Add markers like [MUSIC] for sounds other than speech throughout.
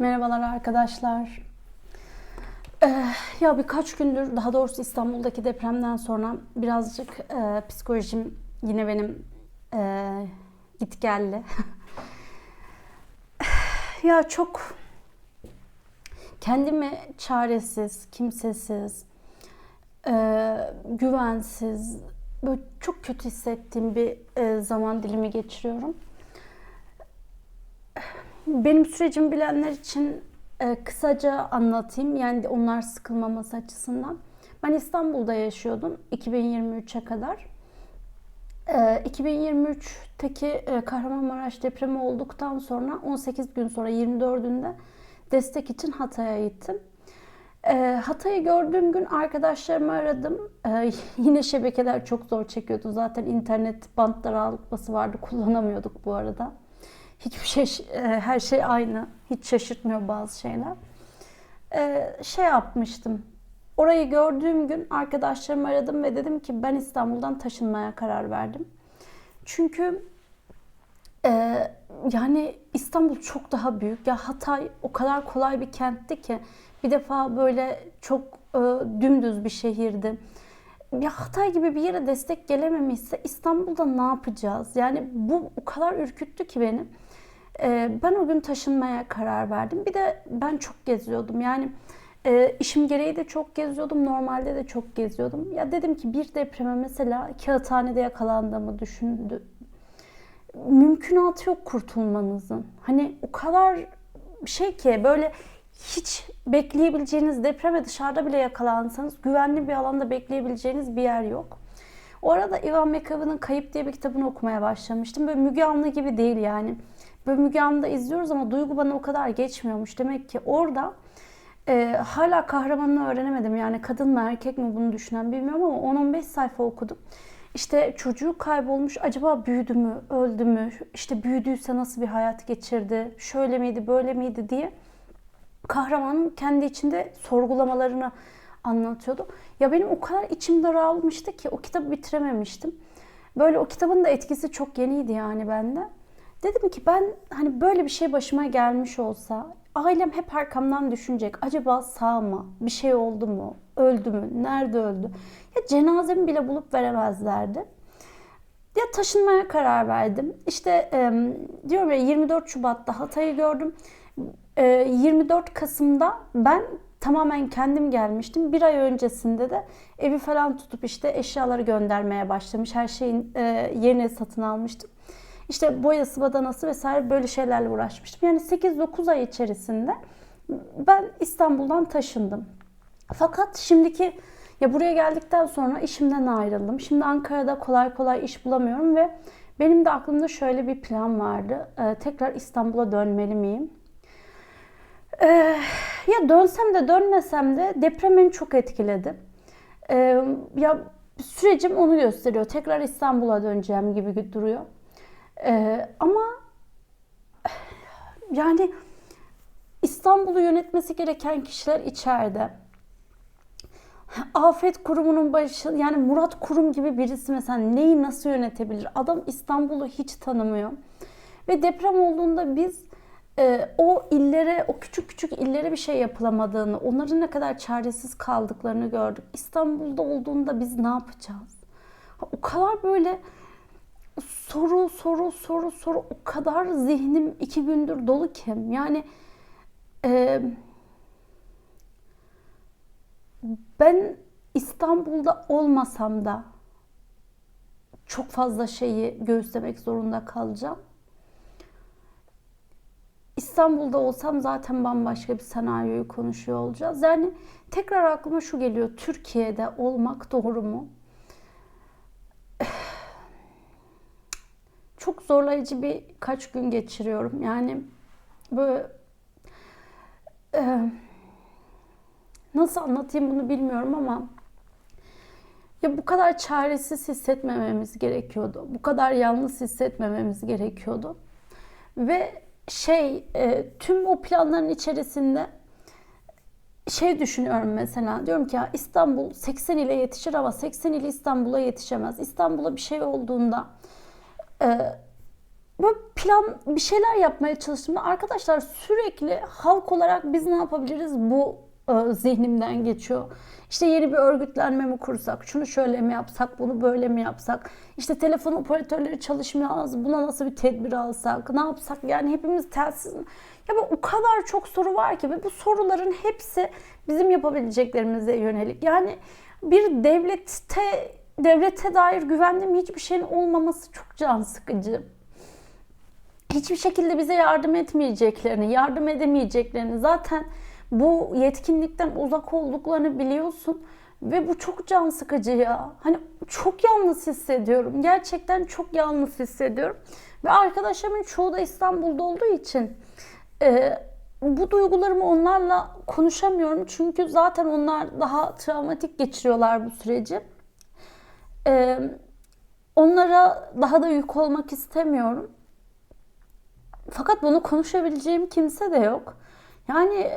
Merhabalar arkadaşlar. Ee, ya birkaç gündür daha doğrusu İstanbul'daki depremden sonra birazcık e, psikolojim yine benim e, git geldi. [LAUGHS] ya çok kendimi çaresiz, kimsesiz, e, güvensiz, böyle çok kötü hissettiğim bir e, zaman dilimi geçiriyorum. Benim sürecimi bilenler için e, kısaca anlatayım. Yani onlar sıkılmaması açısından. Ben İstanbul'da yaşıyordum 2023'e kadar. E, 2023'teki e, Kahramanmaraş depremi olduktan sonra 18 gün sonra 24'ünde destek için Hatay'a gittim. E, Hatay'ı gördüğüm gün arkadaşlarımı aradım. E, [LAUGHS] yine şebekeler çok zor çekiyordu. Zaten internet bantları alıkması vardı. Kullanamıyorduk bu arada. Hiçbir şey, e, her şey aynı. Hiç şaşırtmıyor bazı şeyler. E, şey yapmıştım. Orayı gördüğüm gün arkadaşlarımı aradım ve dedim ki ben İstanbul'dan taşınmaya karar verdim. Çünkü e, yani İstanbul çok daha büyük. Ya Hatay o kadar kolay bir kentti ki bir defa böyle çok e, dümdüz bir şehirdi. Ya Hatay gibi bir yere destek gelememişse İstanbul'da ne yapacağız? Yani bu o kadar ürküttü ki beni. E, ben o gün taşınmaya karar verdim. Bir de ben çok geziyordum. Yani e, işim gereği de çok geziyordum. Normalde de çok geziyordum. Ya dedim ki bir depreme mesela kağıthanede yakalandığımı düşündü. Mümkünatı yok kurtulmanızın. Hani o kadar şey ki böyle hiç bekleyebileceğiniz depreme dışarıda bile yakalansanız güvenli bir alanda bekleyebileceğiniz bir yer yok. O arada Ivan McCabe'nin Kayıp diye bir kitabını okumaya başlamıştım. Böyle Müge Anlı gibi değil yani. Böyle Müge Anlı'da izliyoruz ama duygu bana o kadar geçmiyormuş. Demek ki orada e, hala kahramanını öğrenemedim. Yani kadın mı erkek mi bunu düşünen bilmiyorum ama 10-15 sayfa okudum. İşte çocuğu kaybolmuş acaba büyüdü mü, öldü mü, işte büyüdüyse nasıl bir hayat geçirdi, şöyle miydi, böyle miydi diye kahramanın kendi içinde sorgulamalarını anlatıyordu. Ya benim o kadar içim daralmıştı ki o kitabı bitirememiştim. Böyle o kitabın da etkisi çok yeniydi yani bende. Dedim ki ben hani böyle bir şey başıma gelmiş olsa ailem hep arkamdan düşünecek. Acaba sağ mı? Bir şey oldu mu? Öldü mü? Nerede öldü? Ya cenazemi bile bulup veremezlerdi. Ya taşınmaya karar verdim. İşte e, diyorum ya 24 Şubat'ta Hatay'ı gördüm. E, 24 Kasım'da ben tamamen kendim gelmiştim. Bir ay öncesinde de evi falan tutup işte eşyaları göndermeye başlamış. Her şeyin e, yerine satın almıştım. İşte boyası, badanası vesaire böyle şeylerle uğraşmıştım. Yani 8-9 ay içerisinde ben İstanbul'dan taşındım. Fakat şimdiki ya buraya geldikten sonra işimden ayrıldım. Şimdi Ankara'da kolay kolay iş bulamıyorum ve benim de aklımda şöyle bir plan vardı. Ee, tekrar İstanbul'a dönmeli miyim? Ee, ya dönsem de dönmesem de deprem beni çok etkiledi. Ee, ya sürecim onu gösteriyor. Tekrar İstanbul'a döneceğim gibi duruyor. Ee, ama yani İstanbul'u yönetmesi gereken kişiler içeride. Afet Kurumu'nun başı yani Murat Kurum gibi birisi mesela neyi nasıl yönetebilir? Adam İstanbul'u hiç tanımıyor. Ve deprem olduğunda biz e, o illere, o küçük küçük illere bir şey yapılamadığını, onların ne kadar çaresiz kaldıklarını gördük. İstanbul'da olduğunda biz ne yapacağız? O kadar böyle soru soru soru soru o kadar zihnim iki gündür dolu ki yani e, ben İstanbul'da olmasam da çok fazla şeyi göğüslemek zorunda kalacağım. İstanbul'da olsam zaten bambaşka bir senaryoyu konuşuyor olacağız. Yani tekrar aklıma şu geliyor. Türkiye'de olmak doğru mu? Çok zorlayıcı bir kaç gün geçiriyorum. Yani böyle e, nasıl anlatayım bunu bilmiyorum ama ya bu kadar çaresiz hissetmememiz gerekiyordu. Bu kadar yalnız hissetmememiz gerekiyordu. Ve şey e, tüm o planların içerisinde şey düşünüyorum mesela diyorum ki ya İstanbul 80 ile yetişir ama 80 ile İstanbul'a yetişemez. İstanbul'a bir şey olduğunda ee, böyle plan bir şeyler yapmaya çalıştığımda arkadaşlar sürekli halk olarak biz ne yapabiliriz bu e, zihnimden geçiyor. İşte yeni bir örgütlenme mi kursak, şunu şöyle mi yapsak, bunu böyle mi yapsak, işte telefon operatörleri çalışmaz, buna nasıl bir tedbir alsak, ne yapsak yani hepimiz telsiz? Ya böyle o kadar çok soru var ki ve bu soruların hepsi bizim yapabileceklerimize yönelik. Yani bir devlette devlete dair güvendiğim hiçbir şeyin olmaması çok can sıkıcı hiçbir şekilde bize yardım etmeyeceklerini, yardım edemeyeceklerini zaten bu yetkinlikten uzak olduklarını biliyorsun ve bu çok can sıkıcı ya. Hani çok yalnız hissediyorum. Gerçekten çok yalnız hissediyorum. Ve arkadaşlarımın çoğu da İstanbul'da olduğu için e, bu duygularımı onlarla konuşamıyorum. Çünkü zaten onlar daha travmatik geçiriyorlar bu süreci. E, onlara daha da yük olmak istemiyorum. Fakat bunu konuşabileceğim kimse de yok. Yani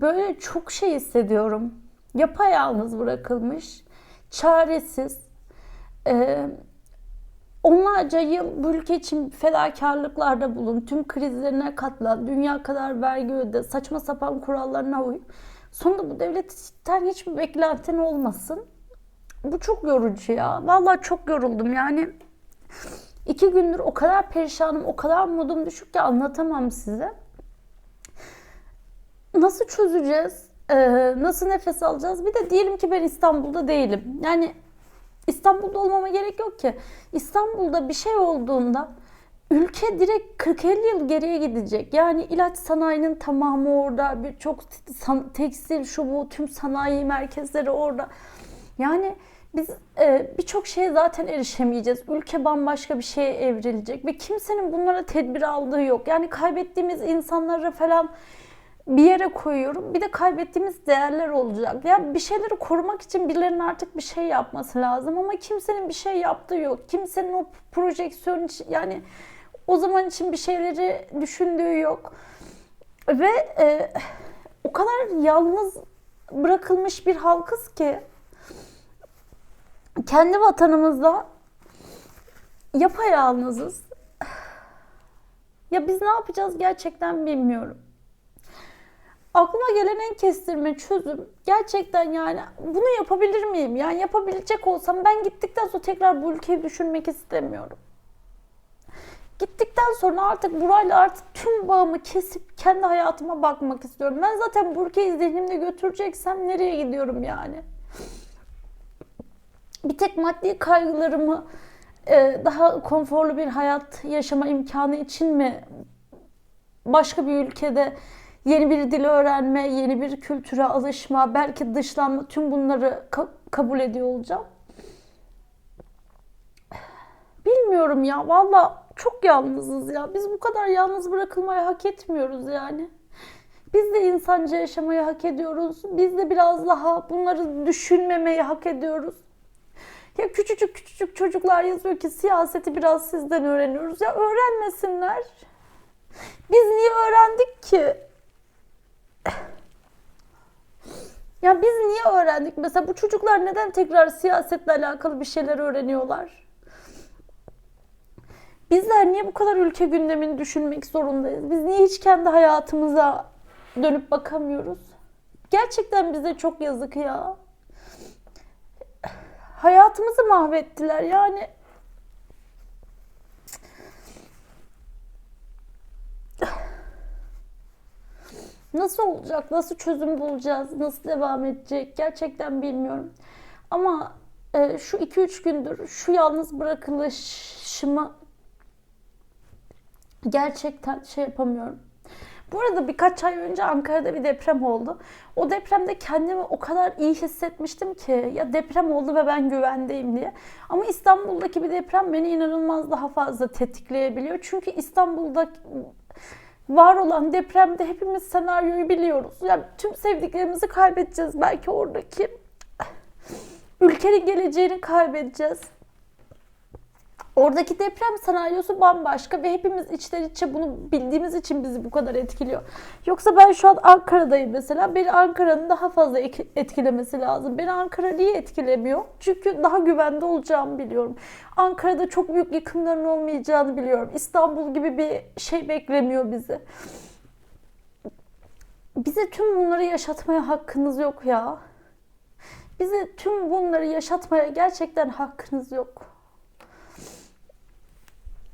böyle çok şey hissediyorum. Yapayalnız bırakılmış, çaresiz. Ee, onlarca yıl bu ülke için fedakarlıklarda bulun, tüm krizlerine katlan, dünya kadar vergi öde, saçma sapan kurallarına uy. Sonunda bu devletten hiçbir beklentin olmasın. Bu çok yorucu ya. Vallahi çok yoruldum yani. İki gündür o kadar perişanım, o kadar modum düşük ki anlatamam size. Nasıl çözeceğiz? Ee, nasıl nefes alacağız? Bir de diyelim ki ben İstanbul'da değilim. Yani İstanbul'da olmama gerek yok ki. İstanbul'da bir şey olduğunda ülke direkt 40-50 yıl geriye gidecek. Yani ilaç sanayinin tamamı orada, birçok tekstil şu bu tüm sanayi merkezleri orada. Yani biz e, birçok şeye zaten erişemeyeceğiz. Ülke bambaşka bir şeye evrilecek ve kimsenin bunlara tedbir aldığı yok. Yani kaybettiğimiz insanları falan bir yere koyuyorum. Bir de kaybettiğimiz değerler olacak. Ya bir şeyleri korumak için birilerinin artık bir şey yapması lazım ama kimsenin bir şey yaptığı yok. Kimsenin o projeksiyon için yani o zaman için bir şeyleri düşündüğü yok. Ve e, o kadar yalnız bırakılmış bir halkız ki kendi vatanımızda yapayalnızız. Ya biz ne yapacağız gerçekten bilmiyorum. Aklıma gelen en kestirme çözüm gerçekten yani bunu yapabilir miyim? Yani yapabilecek olsam ben gittikten sonra tekrar bu ülkeyi düşünmek istemiyorum. Gittikten sonra artık burayla artık tüm bağımı kesip kendi hayatıma bakmak istiyorum. Ben zaten bu ülkeyi zihnimde götüreceksem nereye gidiyorum yani? Bir tek maddi kaygılarımı e, daha konforlu bir hayat yaşama imkanı için mi başka bir ülkede yeni bir dil öğrenme, yeni bir kültüre alışma, belki dışlanma tüm bunları ka- kabul ediyor olacağım. Bilmiyorum ya valla çok yalnızız ya. Biz bu kadar yalnız bırakılmayı hak etmiyoruz yani. Biz de insanca yaşamayı hak ediyoruz. Biz de biraz daha bunları düşünmemeyi hak ediyoruz. Ya küçücük küçücük çocuklar yazıyor ki siyaseti biraz sizden öğreniyoruz. Ya öğrenmesinler. Biz niye öğrendik ki? Ya biz niye öğrendik? Mesela bu çocuklar neden tekrar siyasetle alakalı bir şeyler öğreniyorlar? Bizler niye bu kadar ülke gündemini düşünmek zorundayız? Biz niye hiç kendi hayatımıza dönüp bakamıyoruz? Gerçekten bize çok yazık ya hayatımızı mahvettiler yani. Nasıl olacak? Nasıl çözüm bulacağız? Nasıl devam edecek? Gerçekten bilmiyorum. Ama e, şu 2-3 gündür şu yalnız bırakılışımı gerçekten şey yapamıyorum. Bu arada birkaç ay önce Ankara'da bir deprem oldu. O depremde kendimi o kadar iyi hissetmiştim ki ya deprem oldu ve ben güvendeyim diye. Ama İstanbul'daki bir deprem beni inanılmaz daha fazla tetikleyebiliyor. Çünkü İstanbul'da var olan depremde hepimiz senaryoyu biliyoruz. Yani tüm sevdiklerimizi kaybedeceğiz belki oradaki. Ülkenin geleceğini kaybedeceğiz. Oradaki deprem senaryosu bambaşka ve hepimiz içten içe bunu bildiğimiz için bizi bu kadar etkiliyor. Yoksa ben şu an Ankara'dayım mesela. Beni Ankara'nın daha fazla etkilemesi lazım. Beni Ankara niye etkilemiyor? Çünkü daha güvende olacağımı biliyorum. Ankara'da çok büyük yıkımların olmayacağını biliyorum. İstanbul gibi bir şey beklemiyor bizi. Bize tüm bunları yaşatmaya hakkınız yok ya. Bize tüm bunları yaşatmaya gerçekten hakkınız yok.